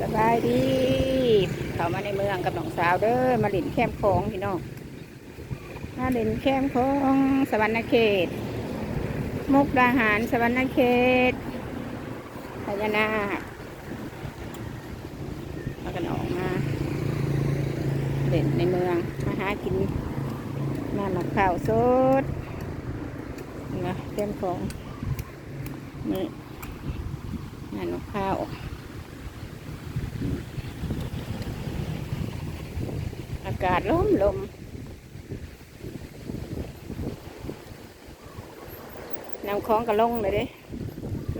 สบายดี เข้ามาในเมืองกับน้องสาวเด้อ มาหลินแคมป์ของพี่น้อง มาหลินแคมป์ของสวรรณเขต มุกดาหารสวรรณเขตพญานาคมากันออกมาเล่นในเมือง มาหากินน้ำมะพร้าวสดนะแคมป์ของนี่น้ำมะพร้าว อากาศลมลมน้ำคลองก็ลงเลยเด้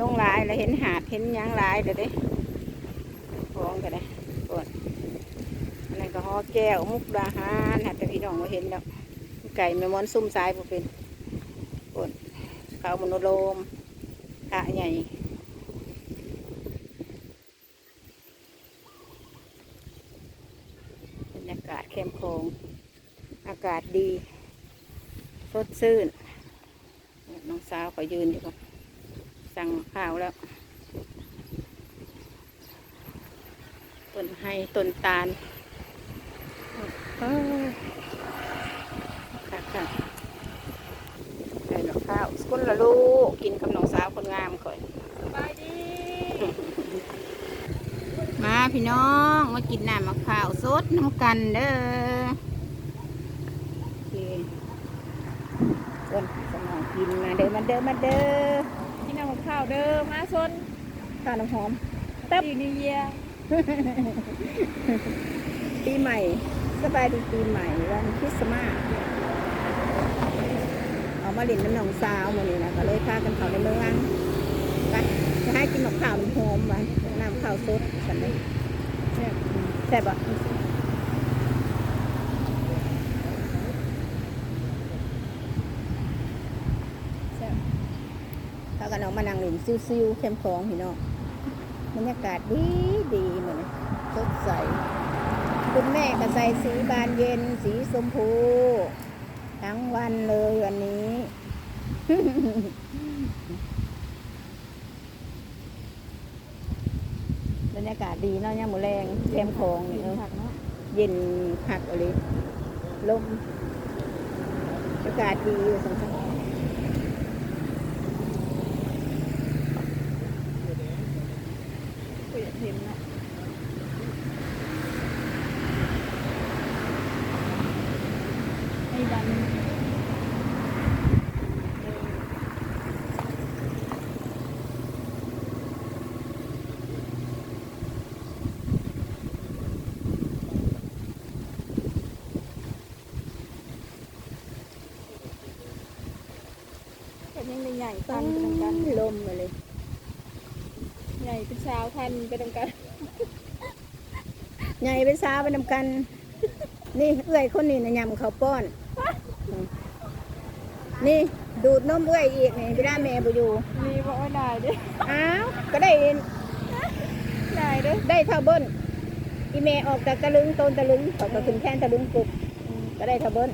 ลงหลายแล้วเห็นหาดเห็นยางหลายเลยเด้คลองก็ได้ปวดอันนั้นก็ฮอแก้วมุกดาหารหาแต่พี่น้องมาเห็นแล้วไก่แม่มอนซุ่มสายบ่เป็นปวดเขามโนโลมพระใหญ่ บรรยากาศเข้มโคงอากาศ ดีสดชื่นน้องสาวก็ยืนอยู่กับสั่งข้าวแล้วต้นไห้ต้นตาลเออค่ะค่ะได้ดอกข้าวสกุลละลูกกินกับน้องสาวคนงามก่อนไปดี มาพี่น้อง มากินน้ำมะพร้าวสดน้ำกันเด้อโอเค ส่วนสมองกินมาเด้อมาเด้อมาเด้อกินน้ำมะพร้าวเด้อมาซนข้าวน้ำหอมแป๊บอยู่นิวเยียปีใหม่สบายดีปีใหม่วันคริสต์มาสเอามาเล่นน้ำหนองสาวมานี่นะก็เลยพากันเขาในเมืองไปจะให้กินมะพร้าวน้ำหอมไว้น้ำมะพร้าวสดกันเลยแซ่บอะ แซ่บ พากันออก มานั่งเล่นซิวๆเข้มของพี่น้องบรรยากาศดีดีเหมือนสดใสคุณแม่ก็ใส่สีบานเย็น สีชมพู ทั้งวันเลยวันนี้ บรรยากาศดีเนาะเนี่ยามมือแรงเข้มของนี่เออเนาะเย็นผักอะไรลมอากาศดีอยู่สังคมคุยกับเห็นเนาะไอ้ดันเป็นยังไงใหญ่พันไปตร งกันลมมาเลยให ญ่เป็นสาวพันไปตรงกันใหญ่เป็นสาวไปนำกัน นี่เอื้อยคนนี้นะยำเขาวป้อน นี่ดูดนมเอื้อยอีกนี่พี่ได้แม่ไปอยู่มีบอกว่าได้เด้อ้าวก็ได้ได้เด้ได้เท่าเบิ้ลอีเมออกจากตะลึงต้นตะลึงเขาก็ขึ้นแค่นตะลึงกุบก็ได้เท่าเบิ้ล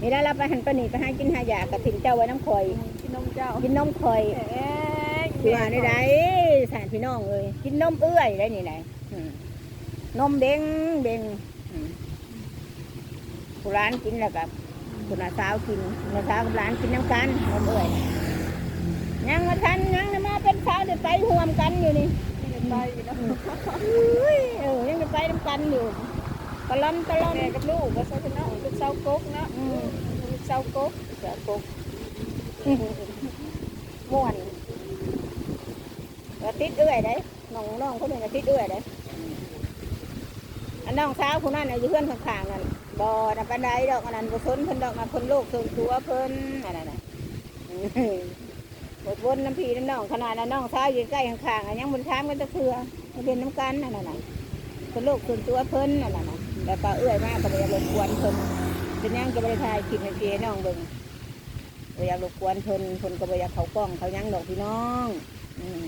นี่ได้รับไปหันไปหนีไปให้กินหายากับถิ่นเจ้าไว้น้ำข่อยกินนมเจ้ากินนมข่อยเอ๊ะ คือว่าได้ได้สารพี่น้องเลยกินนมเอื้อยได้นี่ไหนอืมนมเด้งเด้งอืมผู้ร้านกินแล้วกับคุณอาสาวกินนาสาวกับร้านกินน้ำกันนมเอื้อยยังมาทันยังนะมาเป็นสาวเดี๋ยวไปห่วมกันอยู่นี่ยังไปอยู่เนาะอุ้ยเออยังจะไปน้ำกันอยู่ตะลอนตะลอนแม่กับลูกก็ใช่เนาะลูกเสาวกกเนาะอืมลูกเสาวกกเสือกุกม่วน ก็ติดเอื้อยได้น้องน้องคนหนึ่งก็ติดเอื้อยได้อันน้องสาวคนนั้นอยู่เพื่อนข้างๆนั่นบ่อนะปันไดดอกอันนั้นบ่สนเพิ่นดอกนะเพิ่นโลกส่วนตัวเพิ่นอันนั้นน่ะหมดวนน้ำพีน้ำน้องขนาดนั้นน้องสาวอยู่ใกล้ข้างๆอันยังบนช้างกันตะเคือมาเป็นน้ำกันอันนั้นน่ะเพิ่นโลกส่วนตัวเพิ่นอันนั้นน่ะแล้วก็เอื้อยมากก็บ่อยรบกวนเพิ่นเป็นยังก็บ่ได้ถ่ายคลิปให้พี่น้องเบิ่ง บ่อยากรบกวนเพิ่นเพิ่นก็บ่อยากเขากล้องเขายั้งดอกพี่น้องอืม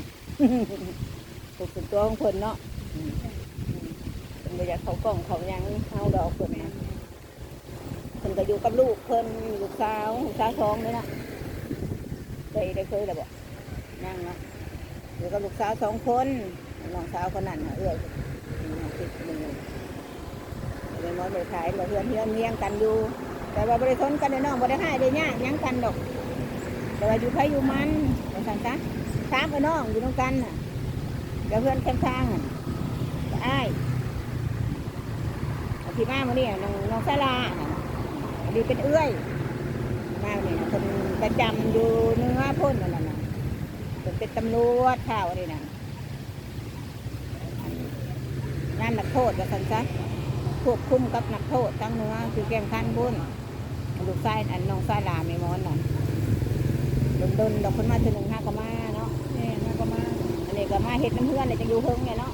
ถูกส่วนตัวของเพิ่นเนาะเพิ่นบ่อยากเขากล้องเขายั้งเฮาดอกเพิ่นนะเพิ่นก็อยู่กับลูกเพิ่นลูกสาวลูกสาวท้องเลยนะได้ได้เคยแล้วบ่ยังเนาะอยู่กับลูกสาวสองคนน้องสาวคนนั้นเอื้อยติดมึงเลยมอเลยขายเราเพื่อนเพื่อนเมียงกันอยู่ แต่ว่าบริทนกันในน้องบริให้ได้ยากยังกันดอก แต่ว่าอยู่ไผอยู่มันว่าซั่นซะถามกับน้องอยู่ตรงกันน่ะเดี๋ยวเพื่อนแคมทางน่ะก็อ้ายเอาที่มามื่อนี้น้องน้องสาลาน่ะอันนี้เป็นเอื้อยมาเนี่ยคนประจำอยู่เนื้อพ่นนั่นน่ะเป็นเป็นตำรวจข่าวนี่นะงานนักโทษว่าซั่นซะควบคุมกับนักโทษทั้งเนื้อคือแกงคันพุ่น ลูกชายอันน้องชายหลาไม่มอนน่ะดนดนๆดอกคนมาถึงหนึ่งห้าก็มาเนาะแม่มาก็มาอันนี้ก็มาเฮ็ดน้ำเพื่อนเลยจะอยู่เพิ่งไงเนาะ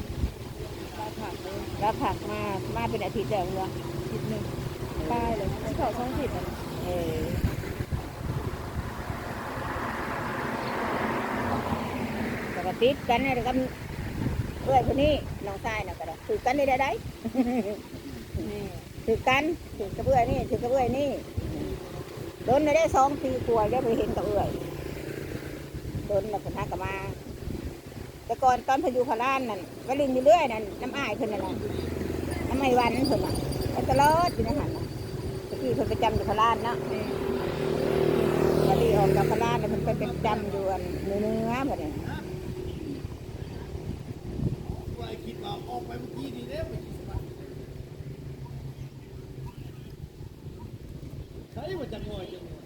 ลาผักเลยแล้วผักมามาเป็นอาทิตย์เดียวเนาะผิดหนึ่งป้ายเลยที่เขาช่องผิดอะเออก็ติดกันเนี่ยกับเอื้อยคนนี้น้องชายน่ะก็ได้ถือกันได้ได้นี่ถือกันถือกระเบื้อยนี่ถือกระเบื้อยนี่ โดนได้สองปีกว่าได้ไปเห็นกับเอื้อยโดนแล้วก็นักกับมา แต่ก่อนตอนพายุพารานนั่นก็ลินอยู่เรื่อยนั่นน้ำอายเพิ่นนั่นน่ะน้ำไม่วันเพิ่นน่ะไปตลอดอยู่ในหันน่ะตะกี้เพิ่นประจำอยู่พารานเนาะวันนี้ออกจากพารานแล้วเพิ่นไปประจำอยู่อันเนื้อเนื้อแบบนี้คิดว่าออกไปเมื่อกี้นี่เด้ไปกินสมัครใช่ว่าจังหวะจังหวะ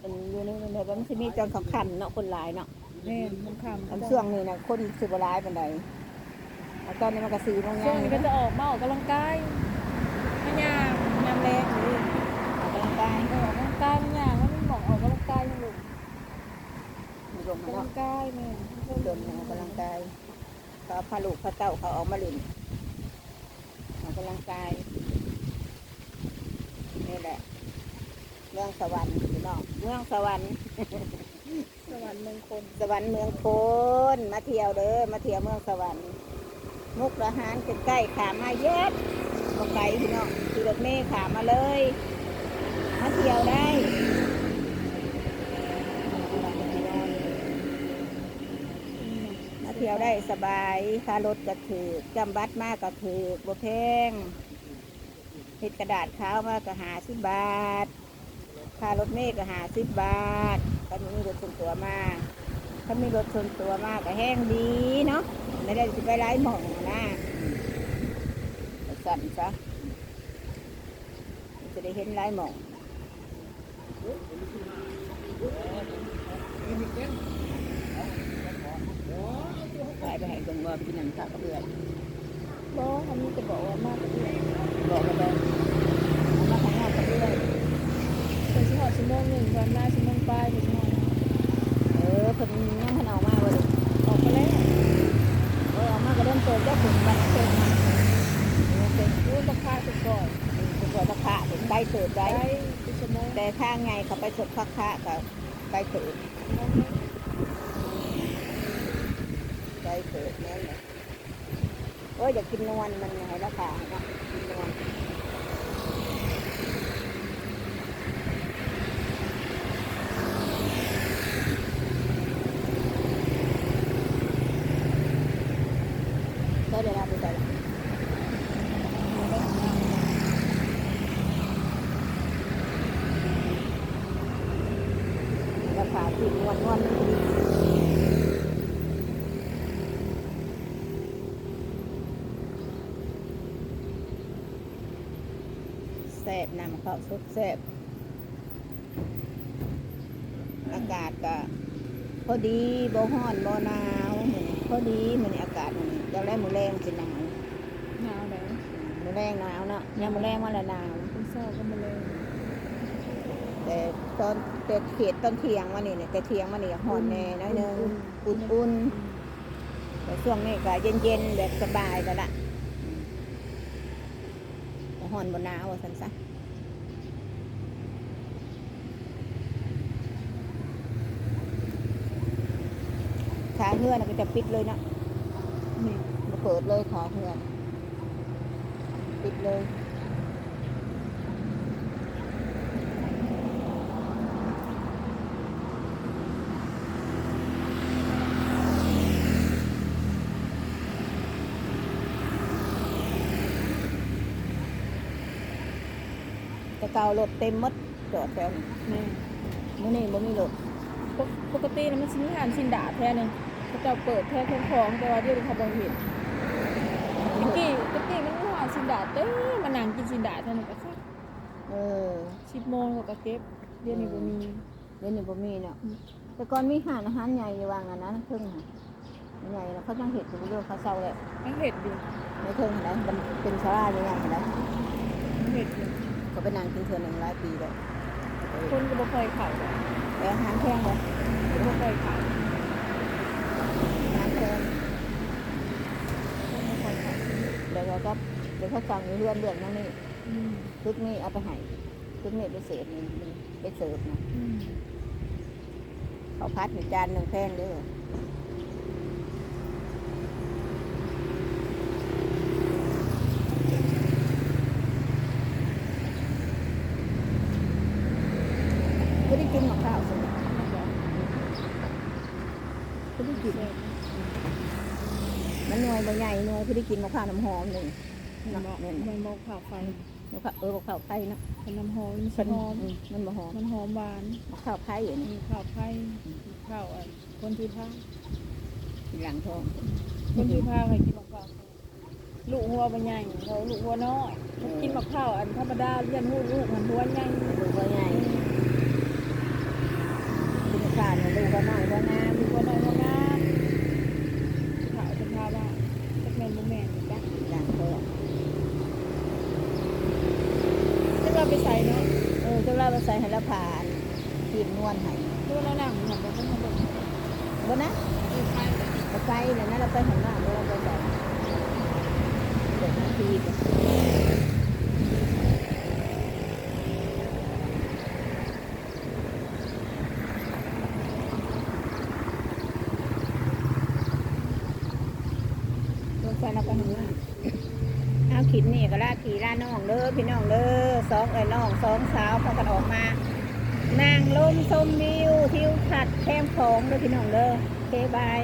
เป็ นอยู่ในในแบบมันสิมีจนเขาขันเนาะคนหลายเนาะแม่มันคำอันช่วงนี้นะคนสิบหลายปานใดแล้วตอนนี้มันก็สีบางอช่วย่างงนี้ก็จะออกมาออกกำลังกายมันยางยามแรงเลยออกกำลังกายออกกำลังกายมันยางมันไม่เหมาะออกกำลังกายยังหลุดมีลมออกกำลัเนาะงกายแม่เดินออกกำลังกายเขาเอาพาลูกพาเต้าเขาออกมาเล่นออกกำลังกายนี่แหละเมืองสวรรค์พี่น้องเมืองสวรรค์ สวรรค์มงคลสวรรค์เมืองโพนมาเที่ยวเด้อมาเที่ยวเมืองสวรรค์มุกอาหารใกล้ๆขามาเยอะก็ไกลพี่น้องขี่รถเมล์ขามาเลย มาเที่ยวได้มาเที่ยวได้สบายค่ารถก็ถือจำบัตรมากก็ถือบ่แพงเห็ดกระดาษขาวมากก็หาสิบบาท ค่ารถเมล์ก็หาสิบบาทถ้ามีรถส่วนตัวมาถ้ามีรถส่วนตัวมากก็แห้งดีเนาะไม่ได้สิไปไล่หมองนะก็สั่นซะจะได้เห็นไล่หมองไปไปให้กงว่าพี่นังตักเบื่อยบ่เขามีจะบอกว่ามากกว่าเพื่อนบอกกันเลยเอามาทางนอกกับเบื่อย เป็น ชั่วโมงหนึ่งวันหน้าชั่วโมงปลายชั่วโมงเออคนยังขนเอามาเลยออกไปแล้วเออเอามาก็เริ่มเติมเจ้าขุนบันเติมมาเออเป็นรู้ราคาสุดก่อนเป็นตัวตะขะเป็นใบเติบได้แต่ถ้าไงเขาไปสดพักคะกับใบเติบใบเติบนั่นแหละโอ้ยอยากกินนวลมันไงราคาเนาะกินนวลก็เดี๋ยวเราไปใส่ละราคากินนวลนวลมันดีแซ่บนำข้าวสุดแซ่บอากาศก็พอดีบ่ฮ้อนบ่หนาวมื้อนี้พอดีมื้อนี้อากาศมื้อนี้จะได้มื้อแรงสิหนาวหนาวแล้วมื้อแรงหนาวเนาะยามมื้อแรงมาละหนาวคุณเศร้าก็มาเลยแต่ตอนแต่เขตตอนเที่ยงวันนี้เนี่ยแต่เที่ยงวันนี้ฮ้อนแน่น้อยหนึงอุ่นๆแต่ช่วงนี้ก็เย็นๆแบบสบายแล้วล่ะ บ่ฮ้อนบนหนาวสันซะขาเฮือนก็จะปิดเลยนะนี่มาเปิดเลยขาเฮือนปิดเลย เก่ารถเต็มหมดจอดแถวนี้แม่มื้อนี้บ่มีรถปกปกติแล้วมันสิมีอาหารสินดาแท้หนึงเขาเจะเปิดแท้เครื่องของแต่ว่าเดี๋ยวนี้เขาบ่เห็นตะกี้ตะกี้มันมีอาหารสินดาเต้มานั่งกินสินดาเท่านั้นก็คักเออ10โมงเขาก็เก็บเดี๋ยวนี้บ่มีเดี๋ยวนี้บ่มีเนาะอืมแต่ก่อนมีห้านอาหารใหญ่อยู่วางอันนั้นครึ่งค่ะใหญ่แล้วเขาจังเฮ็ดอยู่เรื่องเขาเซาแล้วยังเห็ดอยู่ในเทิงหั่นนะมันเป็นศาลาใหญ่ๆหั่นนะยังเห็ดอยู่ก็ ไปนั่งกินเทื่อหนึงหลายปีแล้วคนก็บ่เคยเข้าเลยแต่อาหารแพงเลยคนบ่เคยเข้าอาหารแพงคนบ่เคยเข้าแล้วก็ก็เดี๋ยวเขาสั่งอยู่เรือนเดือนนั่นนี่อืมตึกนี่เอาไปให้ตึกนี่ไปเสิร์ฟนี่ไปเสิร์ฟนะอืมเขาพัดอยู่จานหนึ่งแพงเด้อไม่ได้กินหรอกข้าวสิไม่ได้กิน มันหน่วย บ่ใหญ่หน่วยไม่ได้กินมะพร้าวน้ำหอมหนึ่งมันบอกเน่นมันบอกข่าวไฟมะพร้าวเออมะพร้าวไผ่เนาะเป็นน้ำหอมมันเพิ่นหอมอืมมันบ่หอมมันหอมหวานมะพร้าวไผ่อยู่นี่มีข้าวไผ่มีข้าวอะคนที่ผ้าทีหลังทองคนที่ผ้าเคยกินมะพร้าวลูกหัวมันใหญ่เขาลูกหัวน้อยมันกินมะพร้าวอันธรรมดาเลี้ยนหูลูกมันหัวใหญ่ดูบ่ใหญ่กินข้าวเนี่ยดูบ่น้อยบ่งามลูกหัวน้อยหัวงามขาวจะพาว่าจักแมนบ่แมนอยู่จ้ะ ทีหลังทอง จะเรา ไปใส่เนาะเออจ้าเราไปใส่ให้ละผ่านขีดนวลให้ที่ว่าเรานั่งหันไปข้างบนบ่นะคือใครเราไปแล้วนะเราไปหันหน้าเราไปใส่เด็กนาทีไปเราไปหันหน้า ขินนี่ก็ลาขี่ลาน้องเด้อพี่น้องเด้อสองเอ้ยน้องสองสาวพอกันออกมานางลมชมวิวทิวทัศน์แคมของเด้อพี่น้องเด้อโอเคบาย